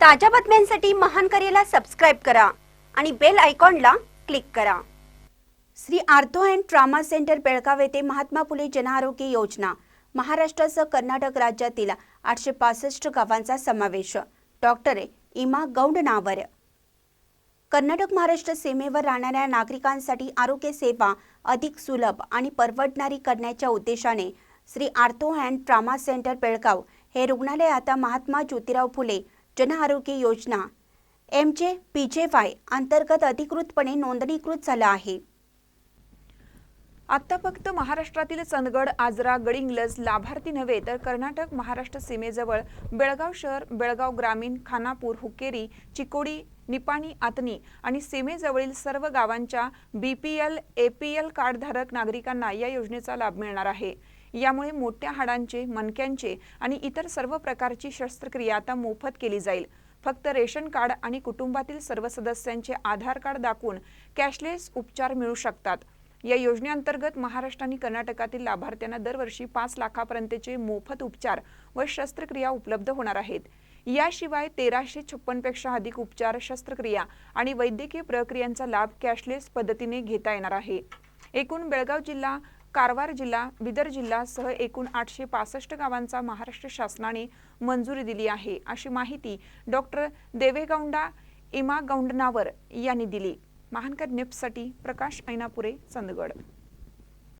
ताज्या बातम्यांसाठी महान करेला सबस्क्राईब करा आणि बेल आयकॉनला क्लिक करा. Shri ortho and trauma centre Belgaum येथे महात्मा फुले जनआरोग्य योजना महाराष्ट्रासह कर्नाटक राज्यातील आठशे पासष्ट गावांचा समावेश. डॉक्टर इमा गौंड नावर. कर्नाटक महाराष्ट्र सीमेवर राहणाऱ्या नागरिकांसाठी आरोग्य सेवा अधिक सुलभ आणि परवडणारी करण्याच्या उद्देशाने Shri ortho and trauma centre Belgaum हे रुग्णालय आता Mahatma Jyotirao Phule Jan Arogya Yojana M J P जे वाय अंतर्गत अधिकृतपणे नोंदणीकृत झालं आहे. आत्ता फक्त महाराष्ट्रातील चंदगड आजरा गडिंग्लज लाभार्थी नव्हे तर कर्नाटक महाराष्ट्र सीमेजवळ बेळगाव शहर बेळगाव ग्रामीण खानापूर हुक्केरी चिकोडी निपाणी आतनी आणि सीमेजवळील सर्व गावांच्या B P L A P L कार्डधारक नागरिकांना या योजनेचा लाभ मिळणार आहे. यामुळे मोठ्या हाडांचे मणक्यांचे आणि इतर सर्व प्रकारची शस्त्रक्रिया आता मोफत केली जाईल. फक्त रेशन कार्ड आणि कुटुंबातील सर्व सदस्यांचे आधार कार्ड दाखवून कॅशलेस उपचार मिळू शकतात. या योजनेअंतर्गत महाराष्ट्र आणि कर्नाटकातील लाभार्थ्यांना दरवर्षी पाच लाखापर्यंतचे मोफत उपचार व शस्त्रक्रिया उपलब्ध होणार आहेत. याशिवाय तेराशे छप्पनपेक्षा अधिक उपचार शस्त्रक्रिया आणि वैद्यकीय प्रक्रियांचा लाभ कॅशलेस पद्धतीने घेता येणार आहे. एकूण बेळगाव जिल्हा कारवार जिल्हा बिदर जिल्हासह एकूण आठशे पासष्ट गावांचा महाराष्ट्र शासनाने मंजुरी दिली आहे अशी माहिती डॉक्टर देवेगौंडा इमा गौंडनावर यांनी दिली. महानकर न्यूजसाठी प्रकाश ऐनापुरे चंदगड.